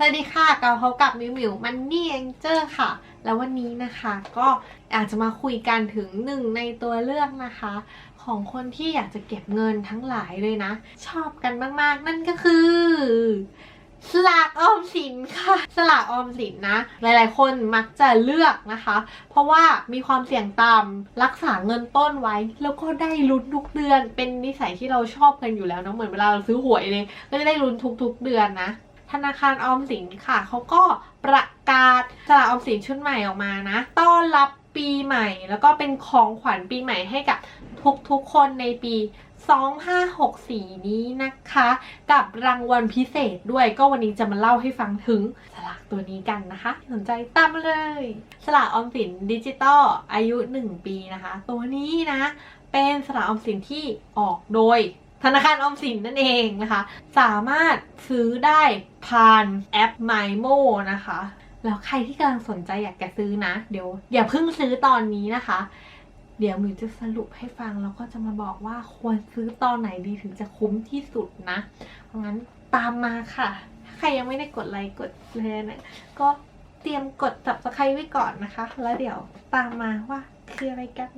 สวัสดีค่ะกับพบกับมิวมิวมันนี่เองเจอร์ค่ะ แล้ววันนี้นะคะก็อยากจะมาคุยกันถึงหนึ่งในตัวเลือกนะคะ ของคนที่อยากจะเก็บเงินทั้งหลายเลยนะ ชอบกันมากๆ นั่นก็คือสลากออมสินค่ะ สลากออมสินนะ หลายๆ คนมักจะเลือกนะคะ เพราะว่ามีความเสี่ยงต่ำรักษาเงินต้นไว้ แล้วก็ได้ลุ้นทุกเดือน เป็นนิสัยที่เราชอบกันอยู่แล้วนะเหมือนเวลาเราซื้อหวยเลย ก็จะได้ลุ้นทุกๆเดือนนะ ธนาคารออมสินค่ะเขาก็ประกาศสลากออมสินชุดใหม่ออกมานะ ต้อนรับปีใหม่ แล้วก็เป็นของขวัญปีใหม่ให้กับทุกๆคนในปี 2564 นี้นะคะ กับรางวัลพิเศษด้วยก็วันนี้จะมาเล่าให้ฟังถึงสลากตัวนี้กันนะคะ สนใจตามเลย สลากออมสินดิจิตอลอายุ 1 ปีนะคะ ตัวนี้นะ เป็นสลากออมสินที่ออกโดยธนาคารออมสินนั่นเองนะคะ สามารถซื้อได้ ผ่านแอป MyMo นะคะ แล้วใครที่กำลังสนใจอยากจะซื้อนะ เดี๋ยวอย่าเพิ่งซื้อตอนนี้นะคะ เดี๋ยวมิวจะสรุปให้ฟังแล้วก็จะมาบอกว่าควรซื้อตอนไหนดีถึงจะคุ้มที่สุดนะ เพราะงั้นตามมาค่ะ ใครยังไม่ได้กดไลค์กดเลยนะ ก็เตรียมกด subscribe ไว้ก่อนนะคะ แล้วเดี๋ยวตามมาว่าคืออะไรกัน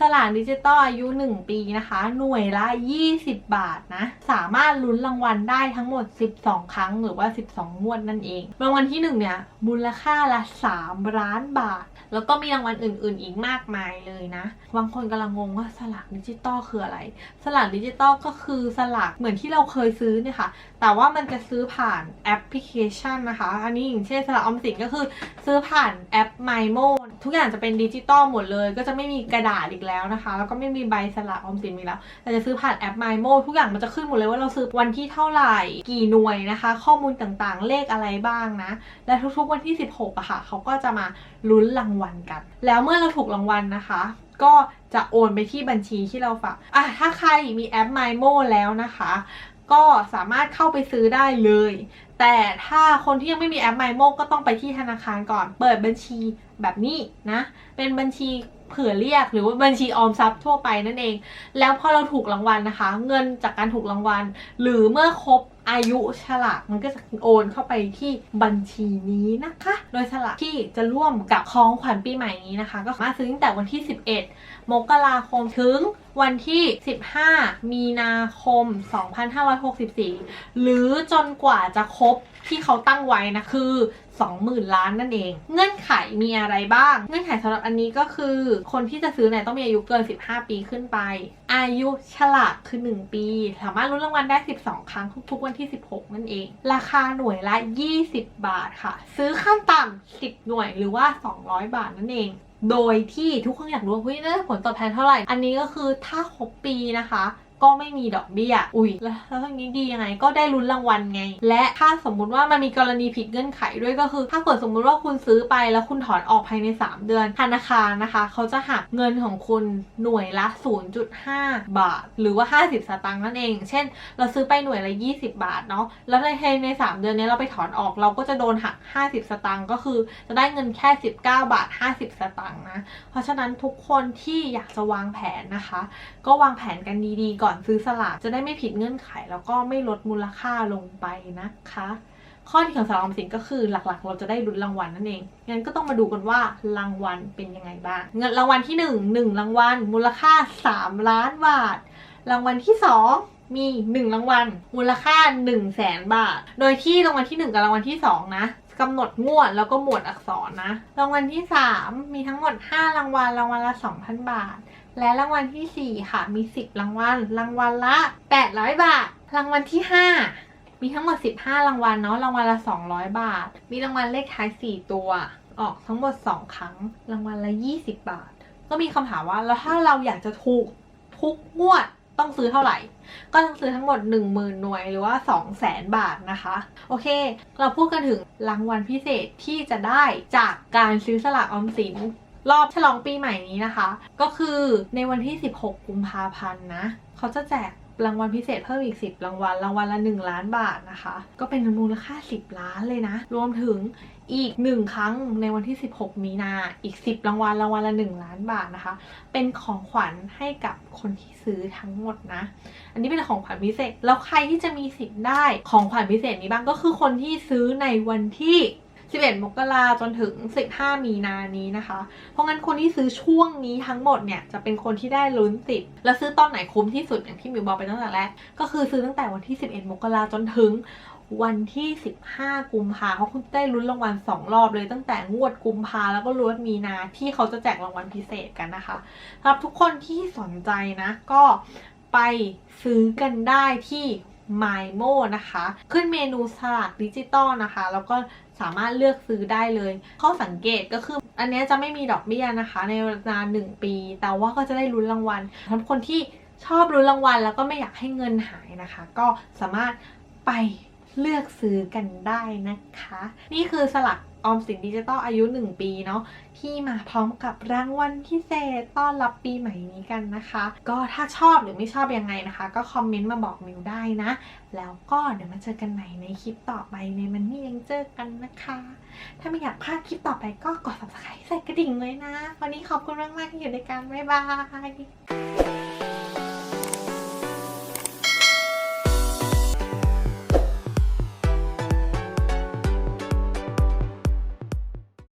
สลากดิจิตอลอายุ 1 ปีนะคะ หน่วยละ 20 บาทนะ สามารถลุ้นรางวัลได้ทั้งหมด 12 ครั้งหรือว่า 12 งวดนั่นเอง รางวัลที่ 1 เนี่ย มูลค่าละ 3 ล้านบาท แล้วก็มีรางวัลอื่น ๆ อีกมากมายเลยนะ บางคนกำลังงงว่าสลากดิจิตอลคืออะไร สลากดิจิตอลก็คือสลากเหมือนที่เราเคยซื้อเนี่ยค่ะ แต่ว่ามันจะซื้อผ่านแอปพลิเคชันนะคะ อันนี้อย่างเช่นสลากออมสินก็คือซื้อผ่านแอป MyMo ทุกอย่างจะเป็นดิจิตอลหมดเลย ก็จะไม่มีกระดาษอีกแล้วนะคะ แล้วก็ไม่มีใบสลากออมสินอีกแล้วแต่จะซื้อผ่านแอป MyMo ทุกอย่างมันจะขึ้นหมดเลยว่าเราซื้อวันที่เท่าไหร่ กี่หน่วยนะคะ ข้อมูลต่างๆ เลขอะไรบ้างนะ และทุกๆวันที่ 16อะค่ะเขาก็จะมาลุ้นรางวัลกัน แล้วเมื่อเราถูกรางวัลนะคะ ก็จะโอนไปที่บัญชีที่เราฝากอะถ้าใครมีแอป MyMo แล้วนะคะ ก็สามารถเข้าไปซื้อได้เลย แต่ถ้าคนที่ยังไม่มีแอป MyMo ก็ต้องไปที่ธนาคารก่อน เปิดบัญชีแบบนี้นะ เป็นบัญชี เผื่อเรียกหรือว่าบัญชีออมทรัพย์ทั่วไปนั่นเอง แล้วพอเราถูกรางวัลนะคะ เงินจากการถูกรางวัล หรือเมื่อครบอายุฉลากมันก็จะโอนเข้าไปที่บัญชีนี้นะคะ โดยฉลากที่จะร่วมกับของขวัญปีใหม่นี้นะคะ ก็สามารถซื้อตั้งแต่วันที่ 11 มกราคมถึง วันที่ 15 มีนาคม 2564 หรือจนกว่าจะครบที่เขาตั้งไว้นะคือ 20,000 ล้านนั่นเอง เงื่อนไขมีอะไรบ้าง เงื่อนไขสำหรับอันนี้ก็คือ คนที่จะซื้อเนี่ยต้องมีอายุเกิน 15 ปีขึ้นไป อายุฉลากคือ 1 ปี สามารถลุ้นรางวัลได้ 12 ครั้งทุกๆวันที่ 16 นั่นเอง ราคาหน่วยละ 20 บาทค่ะ ซื้อขั้นต่ำ10 หน่วยหรือว่า 200 บาทนั่นเอง โดยที่ทุกคนอยากรู้ว่าเฮ้ยได้ผลตอบแทนเท่าไหร่ อันนี้ก็คือถ้าครบปีนะคะ ก็ไม่มีดอกเบี้ย อุ้ย แล้วแล้งนี้ดียังไง ก็ได้ลุ้นรางวัลไง และถ้าสมมุติว่ามันมีกรณีผิดเงื่อนไขด้วยก็คือ ถ้าเกิดสมมุติว่าคุณซื้อไปแล้วคุณถอนออกภายใน 3 เดือน ธนาคารนะคะ เขาจะหักเงินของคุณหน่วยละ 0.5 บาท หรือว่า 50 สตางค์นั่นเอง เช่น เราซื้อไปหน่วยละ 20 บาทเนาะ แล้วในใน 3 เดือนนี้เราไปถอนออก เราก็จะโดนหัก 50 สตางค์ ก็คือจะได้เงินแค่ 19 บาท 50 สตางค์นะ เพราะฉะนั้นทุกคนที่อยากจะวางแผนนะคะ ก็วางแผนกันดีๆก่อนซื้อสลากจะได้ไม่ผิดเงื่อนไข แล้วก็ไม่ลดมูลค่าลงไปนะคะ ข้อดีของสลากออมสินก็คือหลักๆ เราจะได้ลุ้นรางวัลนั่นเองงั้นก็ต้องมาดูกันว่ารางวัลเป็นยังไงบ้าง เงินรางวัลที่ 1 1 รางวัล มูลค่า 3 ล้านบาท รางวัลที่ 2มี 1 รางวัล มูลค่า 1 0 0 0 0แสนบาท โดยที่รางวัลที่ 1 กับรางวัลที่ 2 นะกำหนดงวดแล้วก็หมวดอักษรนะ รางวัลที่ 3 มีทั้งหมด 5 รางวัล รางวัลละ 2,000 บาท และรางวัลที่ 4 ค่ะ มี 10 รางวัล รางวัลละ 800 บาท รางวัลที่ 5 มีทั้งหมด 15 รางวัลเนาะ รางวัลละ 200 บาท มีรางวัลเลขท้าย 4 ตัว ออกทั้งหมด 2 ครั้ง รางวัลละ 20 บาท ก็มีคำถามว่า แล้วถ้าเราอยากจะถูกทุกงวดต้องซื้อเท่าไหร่ ก็ต้องซื้อทั้งหมด 10,000 หน่วยหรือว่า 200,000 บาทนะคะ โอเค เราพูดกันถึงรางวัลพิเศษที่จะได้จากการซื้อสลากออมสิน รอบฉลองปีใหม่นี้นะคะ ก็คือในวันที่ 16 กุมภาพันธ์นะ เขาจะแจกรางวัลพิเศษเพิ่มอีก 10 รางวัล รางวัลละ 1 ล้านบาทนะคะ ก็เป็นมูลค่า 10 ล้านเลยนะ รวมถึงอีก 1 ครั้งในวันที่ 16 มีนา อีก 10 รางวัล รางวัลละ 1 ล้านบาทนะคะ เป็นของขวัญให้กับคนที่ซื้อทั้งหมดนะ อันนี้เป็นของขวัญพิเศษ แล้วใครที่จะมีสิทธิ์ได้ของขวัญพิเศษนี้บ้างก็คือคนที่ซื้อในวันที่ 11 มกราจนถึง 15 มีนานี้นะคะ เพราะงั้นคนที่ซื้อช่วงนี้ทั้งหมดเนี่ยจะเป็นคนที่ได้ลุ้นสิทธิ์แล้วซื้อตอนไหนคุ้มที่สุดอย่างที่มิวบอกไปตั้งแต่แรกก็คือซื้อตั้งแต่วันที่ 11 มกราจนถึงวันที่ 15 กุมภาเพราะคุณได้ลุ้นรางวัล 2 รอบเลยตั้งแต่งวดกุมภาแล้วก็ลุ้นมีนาที่เขาจะแจกรางวัลพิเศษกันนะคะสำหรับทุกคนที่สนใจนะ ก็ไปซื้อกันได้ที่ MyMo นะคะ ขึ้นเมนูสลากดิจิตอลนะคะ แล้วก็ สามารถเลือกซื้อได้เลย ข้อสังเกตก็คืออันนี้จะไม่มีดอกเบี้ยนะคะ ในเวลาหนึ่งปี แต่ว่าก็จะได้ลุ้นรางวัลสำหรับคนที่ชอบลุ้นรางวัล แล้วก็ไม่อยากให้เงินหายนะคะ ก็สามารถไปเลือกซื้อกันได้นะคะ นี่คือสลัก ออมสินดิจิตอลอายุ 1 ปีเนาะที่มาพร้อมกับรางวัลพิเศษต้อนรับปีใหม่นี้กันนะคะ ก็ถ้าชอบหรือไม่ชอบยังไงนะคะ ก็คอมเมนต์มาบอกมิวได้นะ แล้วก็เดี๋ยวมาเจอกันใหม่ในคลิปต่อไปในมันนี่ยังเจอกันนะคะ ถ้าไม่อยากพลาดคลิปต่อไปก็กด subscribe ใส่กระดิ่งเลยนะ วันนี้ขอบคุณมากๆที่อยู่ด้วยกันบ๊ายบาย